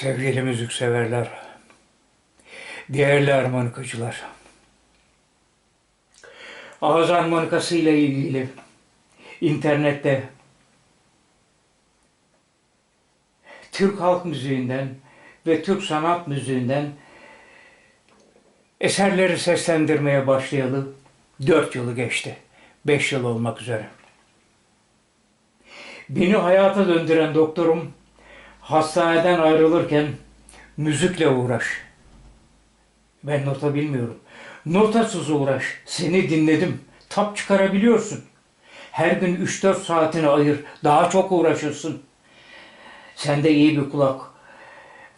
Sevgili müzikseverler, değerli armonikacılar. Ağız armonikası ile ilgili internette Türk halk müziğinden ve Türk sanat müziğinden eserleri seslendirmeye başlayalı dört yılı geçti. Beş yıl olmak üzere. Beni hayata döndüren doktorum hastaneden ayrılırken müzikle uğraş. Ben nota bilmiyorum. Notasız uğraş. Seni dinledim. Tap çıkarabiliyorsun. Her gün 3-4 saatini ayır. Daha çok uğraşırsın. Sende iyi bir kulak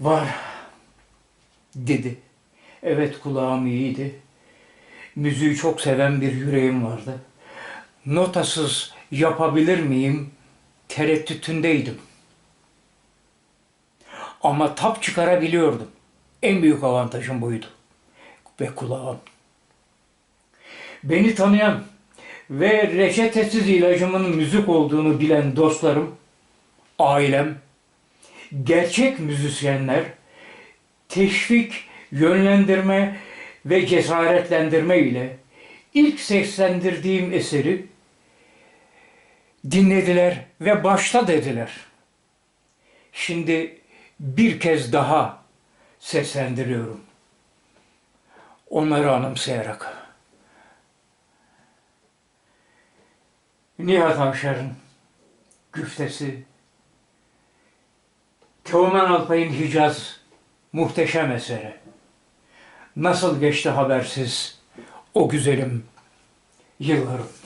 var dedi. Evet kulağım iyiydi. Müziği çok seven bir yüreğim vardı. Notasız yapabilir miyim? Tereddütündeydim. Ama tap çıkarabiliyordum. En büyük avantajım buydu. Ve kulağım. Beni tanıyan ve reçetesiz ilacımın müzik olduğunu bilen dostlarım, ailem, gerçek müzisyenler, teşvik, yönlendirme ve cesaretlendirme ile ilk seslendirdiğim eseri dinlediler ve başta dediler. Şimdi bir kez daha seslendiriyorum. Onları anımsayarak. Nihat Avşar'ın güftesi, Teoman Alpay'ın Hicaz muhteşem eseri. Nasıl geçti habersiz o güzelim yıllarım.